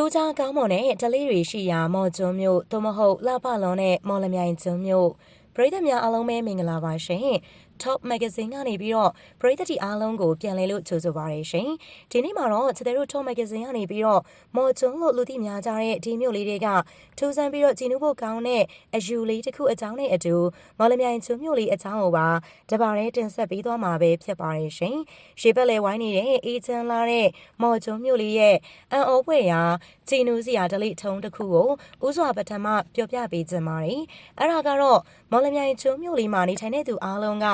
ထိုးကြားကောင်းမွန်တဲ့ဒလေးတွေရှိရာမော်ကျွန်းမြို့သို့မဟုတ်လှပလွန်တဲ့မော်လမြိုင်ကျွန်းမြို့ပရိသတ်များအားလုံးပဲမင်္ဂလာပါရှင် Top Magazine ကနေပြီးတော့ပရိသတ်တီအားလုံးကိုပြန်လည်လို့ကြိုဆိုပါရရှင်ဒီနေ့မှာတော့ချစ်တဲ့တို့ Top Magazine ကနေပြီးတော့မော်ကျွန်းလို့လူသိများကြတဲ့ဒီမြို့လေးတွေကထူးဆန်းပြီးတော့ကြည်နူးဖို့ကောင်းတဲ့အယူလေးတစ်ခုအကြောင်းနဲ့အတူမော်လမြိုင်ကျွန်းမြို့လေးအကြောင်းကိုပါတပါးရဲတင်ဆက်ပေးသွားမှာပဲဖြစ်ပါရရှင်ရှေးဘက်လေဝိုင်းနေတဲ့အေးချမ်းလာတဲ့မော်ကျွန်းမြို့လေးရဲ့အန်အောပွဲရာကြည်နူးစရာဒလိထုံးတစ်ခုကိုဥစွာပထမပြောပြပေးခြင်းပါတယ်အဲ့ဒါကတော့မော်လမြိုင်ကျွန်းမြို့လေးမှာနေထိုင်တဲ့သူအားလုံးက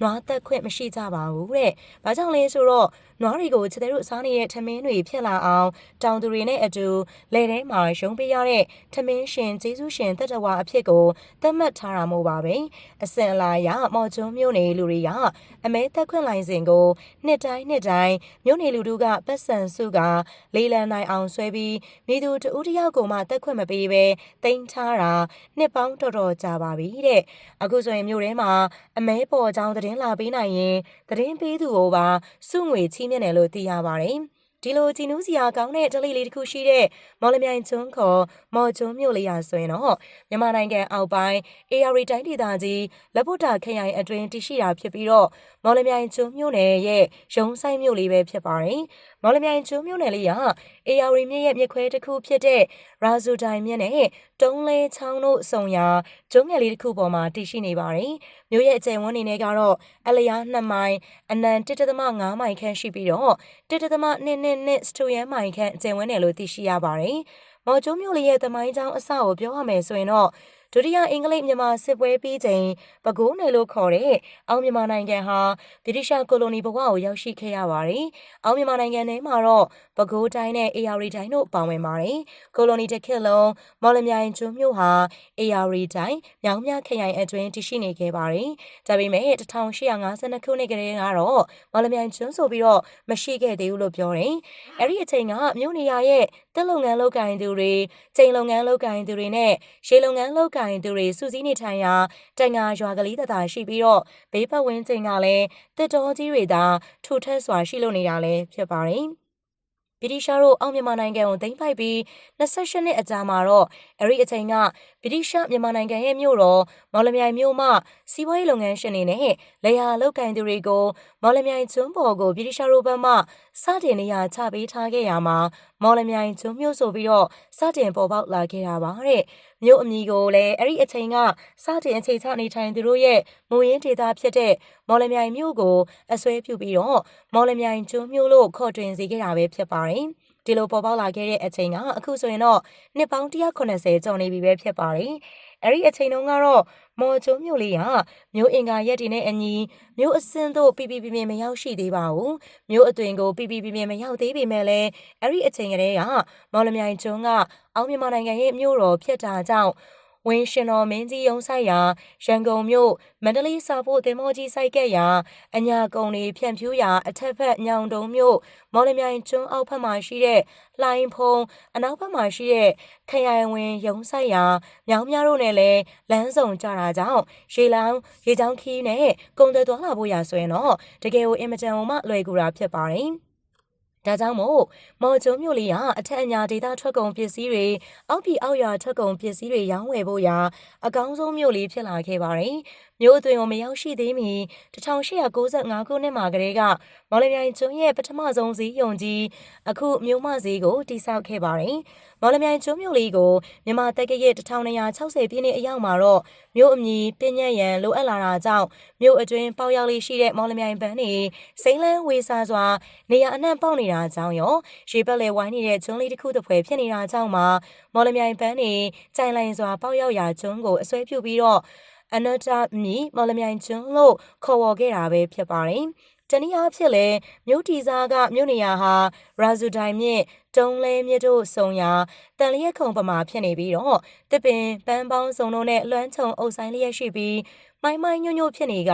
နွားသက်ခွင့်မရှိကြပါဘူးတဲ့။ဘာကြောင့်လဲဆိုတော့နွားတွေကိုချစ်တဲ့တို့စားနေတဲ့ထမင်းတွေဖြစ်လာအောင်တောင်သူတွေနဲ့အတူလယ်ထဲမှာရုံးပေးရတဲ့ထမင်းရှင်ကျေးဇူးရှင်တတဝါအဖြစ်ကိုသတ်မှတ်ထားတာမို့ပါပဲ။အစင်အလာရမော်ကျွန်းမြို့နေလူတွေကအမဲသက်ခွင့်လိုင်စဉ်ကိုနှစ်တိုင်းနှစ်တိုင်းမြို့နေလူတို့ကပတ်စံစုကလေးလံနိုင်အောင်ဆွဲပြီးမိသူတဦးတယောက်ကိုမှတက်ခွင့်မပေးဘဲတင်ထားတာနှစ်ပေါင်းတော်တော်ကြာပါပြီတဲ့အခုဆိုရင်မြို့ထဲမှာအမဲပေါ်ကြောင်းသတင်းလာပေးနိုင်ရင်သတင်းပေးသူကိုပါစုငွေချီးမြှင့်တယ်လို့သိရပါတယ်ဒီလိုကြည်နူးစရာကောင်းတဲ့ဒလိလေးတစ်ခုရှိတဲ့မော်လမြိုင်ကျွန်းခေါ်မော်ကျွန်းမြို့လေးရာဆိုရင်တော့မြန်မာနိုင်ငံအောက်ပိုင်း AR တိုင်းဒေသကြီးလက်ပုတ်တာခရိုင်အတွင်းတည်ရှိတာဖြစ်ပြီးတော့ မော်လမြိုင်ကျွန်းမြို့နယ်ရဲ့ရုံးဆိုင်မြို့လေးပဲဖြစ်ပါတယ်။မော်လမြိုင်ကျွန်းမြို့နယ်လေးက AR မြစ်ရဲ့မြစ်ခွဲတစ်ခုဖြစ်တဲ့ရာဇူဒိုင်မြစ်နဲ့တုံးလဲချောင်းတို့ဆုံရာကျွန်းငယ်လေးတစ်ခုပေါ်မှာတည်ရှိနေပါတယ်။မြို့ရဲ့အကျယ်ဝန်းနေနဲ့ကတော့အလျား2မိုင်အနံ1.5မိုင်ခန့်ရှိပြီးတော့1.2စတူယန်မိုင်ခန့်အကျယ်ဝန်းတယ်လို့သိရှိရပါတယ်။မော်ကျိုးမြို့လေးရဲ့သမိုင်းကြောင်းအစကိုပြောရမယ်ဆိုရင်တော့ ဒုတိယအင်္ဂလိပ်မြန်မာစစ်ပွဲပြီးချိန်ပဲခူးနယ်လို့ခေါ်တဲ့အောင်မြန်မာနိုင်ငံဟာဗြိတိရှကိုလိုနီဘဝကိုရောက်ရှိခဲ့ရပါတယ်။အောင်မြန်မာနိုင်ငံထဲမှာတော့ပဲခူးတိုင်းနဲ့အေယာရီတိုင်းတို့ပါဝင်ပါတယ်။ကိုလိုနီတစ်ခေတ်လုံးမော်လမြိုင်ကျွန်းမြို့ဟာအေယာရီတိုင်းမြောင်းမြခရိုင်အတွင်းတည်ရှိနေခဲ့ပါတယ်။ဒါပေမဲ့1852ခုနှစ်ကတည်းကတော့မော်လမြိုင်ကျွန်းဆိုပြီးတော့မရှိခဲ့သေးဘူးလို့ပြောတယ်။အဲ့ဒီအချိန်ကမြို့နေရရဲ့တက်လုပ်ငန်းလုပ်ကိုင်သူတွေချိန်လုပ်ငန်းလုပ်ကိုင်သူတွေနဲ့ရှေးလုပ်ငန်းလုပ်ကိုင်သူတွေစုစည်းနေထိုင်ရာတိုင်ငါရွာကလေးတသာရှိပြီးတော့ဘေးပတ်ဝန်းကျင်ကလည်းတစ်တော်ကြီးတွေသာထူထပ်စွာရှိလို့နေတာလည်းဖြစ်ပါတယ်။ ဗြိတိရှားတို့အောင်မြန်မာနိုင်ငံကိုသိမ်းပိုက်ပြီး28နှစ်အကြာမှာတော့အဲ့ဒီအချိန်ကဗြိတိရှားမြန်မာနိုင်ငံရဲ့မြို့တော်မော်လမြိုင်မြို့မှစီးပွားရေးလုပ်ငန်းရှင်တွေနဲ့လေယာလုပ်ကိုင်သူတွေကိုမော်လမြိုင်ကျွန်းပေါ်ကိုဗြိတိရှားတို့ဘက်မှစတင်နေရာချပေးထားခဲ့ရမှာမော်လမြိုင်ကျွန်းမြို့ဆိုပြီးတော့စတင်ပေါ်ပေါက်လာခဲ့တာပါတဲ့ မြို့အမည်ကိုလည်းအဲ့ဒီအချိန်ကစတင်အခြေချနေထိုင်သူတို့ရဲ့မူရင်းဒေသဖြစ်တဲ့မော်လမြိုင်မြို့ကိုအစွဲပြုပြီးတော့မော်လမြိုင်ကျွန်းမြို့လို့ခေါ်တွင်စေခဲ့တာပဲဖြစ်ပါတယ်။ဒီလိုပေါ်ပေါက်လာခဲ့တဲ့အချိန်ကအခုဆိုရင်တော့နှစ်ပေါင်း190ကျော်နေပြီပဲဖြစ်ပါတယ်။ အဲ့ဒီအချိန်တုန်းကတော့မော်ကျုံမြို့လေးကမြို့အင်ကာရက်တွေနဲ့အညီမြို့အစင်းတို့ပြပြပြပြမရောက်ရှိသေးပါဘူးမြို့အသွင်ကိုပြပြပြပြမရောက်သေးပေမဲ့လည်းအဲ့ဒီအချိန်ကလေးကမော်လမြိုင်ကျုံကအောင်မြန်မာနိုင်ငံရဲ့မြို့တော်ဖြစ်တာကြောင့် ဝင်းရှင်တော်မင်းကြီးရုံးဆိုင်ရာရန်ကုန်မြို့မန္တလေးစာဖို့တင်မောကြီးစိုက်ကက်ရာအညာကုံတွေဖြန့်ဖြူးရာအထက်ဘက်ညောင်တုံမြို့မော်လမြိုင်ကျွန်းအောက်ဘက်မှာရှိတဲ့လှိုင်းဖုံအနောက်ဘက်မှာရှိတဲ့ခရိုင်ဝင်ရုံးဆိုင်ရာမြောင်းများတို့နဲ့လည်းလမ်းစုံကြတာကြောင့်ရေလောင်းရေချောင်းခီးနဲ့ကုန်သွယ်သွားလာဖို့ရဆိုရင်တော့တကယ်ကိုအင်မတန်မှလွယ်ကူတာဖြစ်ပါတယ် ဒါကြောင့်မို့မော်ကျုံမြို့လေးကအထက်အညာဒေသထွက်ကုန်ပစ္စည်းတွေအောက်ပြည်အောက်ရွာထွက်ကုန်ပစ္စည်းတွေရောင်းဝယ်ဖို့ရာအကောင်းဆုံးမြို့လေးဖြစ်လာခဲ့ပါတယ်။ မြို့အသွင်ကိုမရောက်ရှိသေးမီ1895ခုနှစ်မှာကတည်းကမော်လမြိုင်ကျွန်းရဲ့ပထမဆုံးဈေးရုံကြီးအခုမြို့မဈေးကိုတိစောက်ခဲ့ပါတယ်။မော်လမြိုင်ကျွန်းမြို့လေးကိုမြန်မာတက္ကရာ1260ပြည့်နှစ်အရောက်မှာတော့မြို့အမည်ပြည့်ညက်ရန်လိုအပ်လာတာကြောင့်မြို့အတွင်းပေါရောက်လေးရှိတဲ့မော်လမြိုင်ဘန်းတွေစိမ့်လန်းဝေစာစွာနေရာအနှံ့ပေါက်နေတာကြောင့်ရောရေပက်လေဝိုင်းနေတဲ့ကျွန်းလေးတစ်ခုတစ်ဖွဲဖြစ်နေတာကြောင့်မှာမော်လမြိုင်ဘန်းတွေကြိုင်လိုင်စွာပေါရောက်ရာကျွန်းကိုအစွဲပြုပြီးတော့ အနတာမီမော်လမြိုင်ကျွန်းလို့ခေါ်ဝေါ်ခဲ့တာပဲဖြစ်ပါတယ်။တနည်းအားဖြင့်လဲမြို့တီစားကမြို့နေရာဟာရာဇူဒိုင်မြင့်တုံးလဲမြစ်တို့ဆုံရာတန်လျက်ခုံပမာဖြစ်နေပြီးတော့တစ်ပင်ပန်းပေါင်းစုံတို့နဲ့လွှမ်းခြုံအုပ်ဆိုင်လျက်ရှိပြီး မိုင်းမိုင်းညွန့်ညွန့်ဖြစ်နေက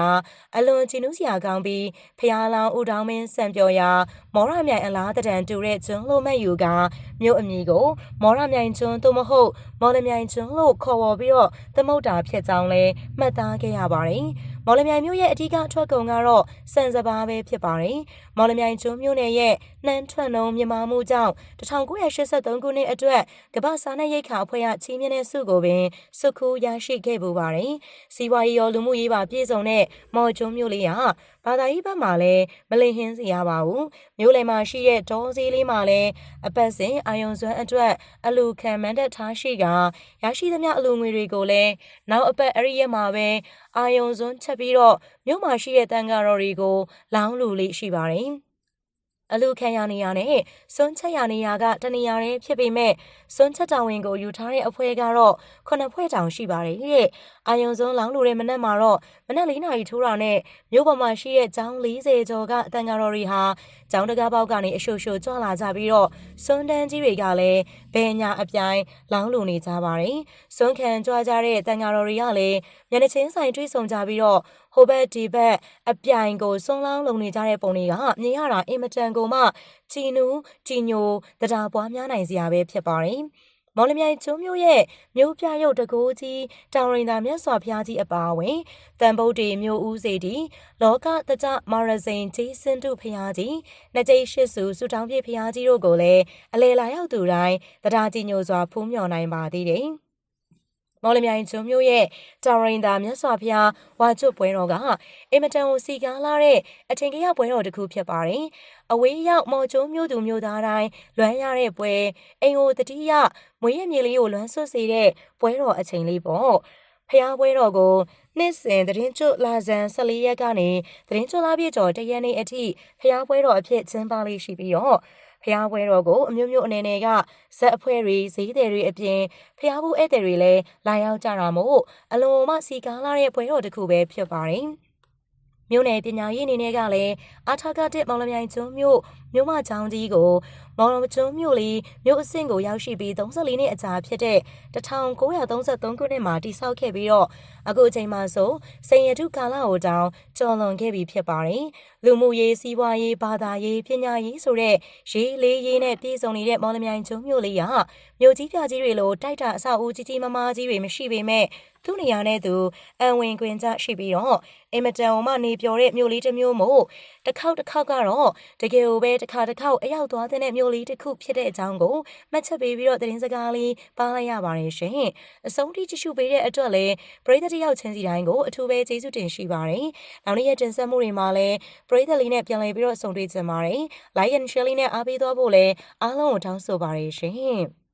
အလွန်ကြည်နူးစရာကောင်းပြီးဖျားလောင်ဦးတောင်းမင်းစံပြော်ရာမောရမြိုင်အလားတံတူတဲ့ကျွန်းလို့မဲ့ယူကမြို့အမည်ကိုမောရမြိုင်ကျွန်းသို့မဟုတ်မော်လမြိုင်ကျွန်းလို့ခေါ်ဝေါ်ပြီးတော့သမုတ်တာဖြစ်ကြောင်းလဲမှတ်သားခဲ့ရပါတယ်။ မမော်လမြိုင်မြို့ရဲ့အထူးအထွက်ကုန်ကတော့စံစပါးပဲဖြစ်ပါတယ်။မော်လမြိုင်ကျွန်းမြို့နယ်ရဲ့နှမ်းထွက်နှုံမြမာမှုကြောင့်1983ခုနှစ်အတွက်ကမ္ဘာစားနပ်ရိက္ခာအဖွဲ့ကချီးမြှင့်တဲ့ဆုကိုပင်စုခူးရရှိခဲ့ပူပါတယ်။စီးပွားရေးရောလူမှုရေးပါပြည့်စုံတဲ့မော်ကျွန်းမြို့လေးကဘာသာရေးဘက်မှာလည်းမလင်ဟင်းစီရပါဘူး။မြို့လယ်မှာရှိတဲ့ဒေါ်စည်းလေးမှာလည်းအပတ်စဉ်အာယုံစွမ်းအတွက်အလူခံမန်တက်ထားရှိကရရှိသမျှအလူငွေတွေကိုလည်းနောက်အပတ်အရိရက်မှာပဲ အာယုံစွန်းချက်ပြီးတော့မြို့မှာရှိတဲ့တန်ဃာတော်တွေကိုလောင်းလူလေးရှိပါတယ်။ အလူခံရနေရနဲ့စွန်းချက်ရနေရကတနေရာတည်းဖြစ်ပေမဲ့စွန်းချက်တောင်ဝင်ကိုယူထားတဲ့အဖွဲ့ကတော့ခုနှစ်ဖွဲ့တောင်ရှိပါတယ်တဲ့အာယုံစုံလောင်းလူတဲ့မနက်မှာတော့မနက်၄နာရီထိုးတာနဲ့မြို့ပေါ်မှာရှိတဲ့ကျောင်း40ကျော်ကအတန်ဃာတော်တွေဟာကျောင်းတကားပေါက်ကနေအရှို့ရှို့ကြွလာကြပြီးတော့စွန်းတန်းကြီးတွေကလည်းဘယ်ညာအပြိုင်လောင်းလူနေကြပါတယ်စွန်းခံကြွားကြတဲ့တန်ဃာတော်တွေကလည်းမျက်နှာချင်းဆိုင်တွေ့ဆုံကြပြီးတော့ဟိုဘက်ဒီဘက်အပြိုင်ကိုစွန်းလောင်းလုံနေကြတဲ့ပုံတွေကမြင်ရတာအင်မတန်ကိုမှကြည်နူးကြည်ညိုတရားပွားများနိုင်စရာပဲဖြစ်ပါတယ်။မော်လမြိုင်ကျွန်းမြို့ရဲ့မြို့ပြရုပ်တကိုးကြီးတောင်ရင်သာမြတ်စွာဘုရားကြီးအပါအဝင်တန်ဗုဒ္ဓေမြို့ဦးစီတီလောကတကြမာရစိန်ကြီးစင်တုဘုရားကြီးနှစ်ကျိရှိစုစုတောင်းပြဘုရားကြီးတို့ကိုလည်းအလေလာရောက်သူတိုင်းတရားကြီးညိုစွာဖူးမြော်နိုင်ပါသေးတယ်။ မော်လမြိုင်ကျွန်းမြို့ရဲ့တာရင်သာမြတ်စွာဘုရားဝါကျွတ်ပွဲတော်ကအင်မတန်ကိုစီကားလာတဲ့အထင်ကြီးပွဲတော်တစ်ခုဖြစ်ပါတယ်။အဝေးရောက်မော်ကျွန်းမြို့သူမြို့သားတိုင်းလွမ်းရတဲ့ပွဲအိမ်ကိုတတိယမွေးရမြေလေးကိုလွမ်းဆွတ်စေတဲ့ပွဲတော်အချိန်လေးပေါ့။ဖျားပွဲတော်ကိုနှစ်စဉ်သတင်းကျွလာဇန်14ရက်ကနေသတင်းကျွလာပြည့်ကျော်တရက်နေ့အထိဖျားပွဲတော်အဖြစ်ကျင်းပလေးရှိပြီးတော့ ဖျားပွဲတော်ကိုအမျိုးမျိုးအနေနဲ့ကဇက်အဖွဲ့တွေဈေးတယ်တွေအပြင်ဖျားဘူးဧည့်သည်တွေလည်းလာရောက်ကြတာမို့အလွန်မှစီကားလာတဲ့ပွဲတော်တစ်ခုပဲဖြစ်ပါတယ်မြို့နယ်ပညာရေးအနေနဲ့ကလည်းအာထာကတက်မောင်လမြိုင်ကျွန်းမြို့မြို့မချောင်းကြီးကိုမောင်လကျွန်းမြို့လေးမြို့အဆင့်ကိုရောက်ရှိပြီး34နှစ်အကြာဖြစ်တဲ့1933ခုနှစ်မှာတည်ဆောက်ခဲ့ပြီးတော့အခုအချိန်မှာဆိုစိန်ရတုကာလကိုတောင်ကျော်လွန်ခဲ့ပြီဖြစ်ပါတယ်။လူမှုရေးစီးပွားရေးဘာသာရေးပညာရေးဆိုတဲ့ရေးလေးရေးနဲ့ပြည်စုံနေတဲ့မော်လမြိုင်ကျွန်းမြို့လေးကမြို့ကြီးပြကြီးတွေလိုတိုက်တာအဆောက်အဦကြီးကြီးမားမားကြီးတွေမရှိပေမဲ့သူ့နေရာနဲ့သူအံဝင်ခွင်ကြရှိပြီးတော့အင်မတန်မှနေပျော်တဲ့မြို့လေးတစ်မျိုးမို့တစ်ခေါက်တစ်ခေါက်ကတော့တကယ်ကိုပဲတစ်ခါတစ်ခေါက်အရောက်သွားတဲ့မြို့လေးတစ်ခုဖြစ်တဲ့အကြောင်းကိုမှတ်ချက်ပေးပြီးတော့သတင်းစကားလေးပါလိုက်ရပါတယ်ရှင်အဆုံးထိကြည့်ရှုပေးတဲ့အတွက်လည်းပရိသတ်တယောက်ချင်းစီတိုင်းကိုအထူးပဲကျေးဇူးတင်ရှိပါတယ်နောက်နေ့ရက်တင်ဆက်မှုတွေမှာလည်းပရိသတ်လေးနဲ့ပြန်လည်ပြီးတော့ဆုံတွေ့ကြပါတယ် like and share လေးနဲ့အားပေးသွားဖို့လည်းအားလုံးကိုတောင်းဆိုပါတယ်ရှင်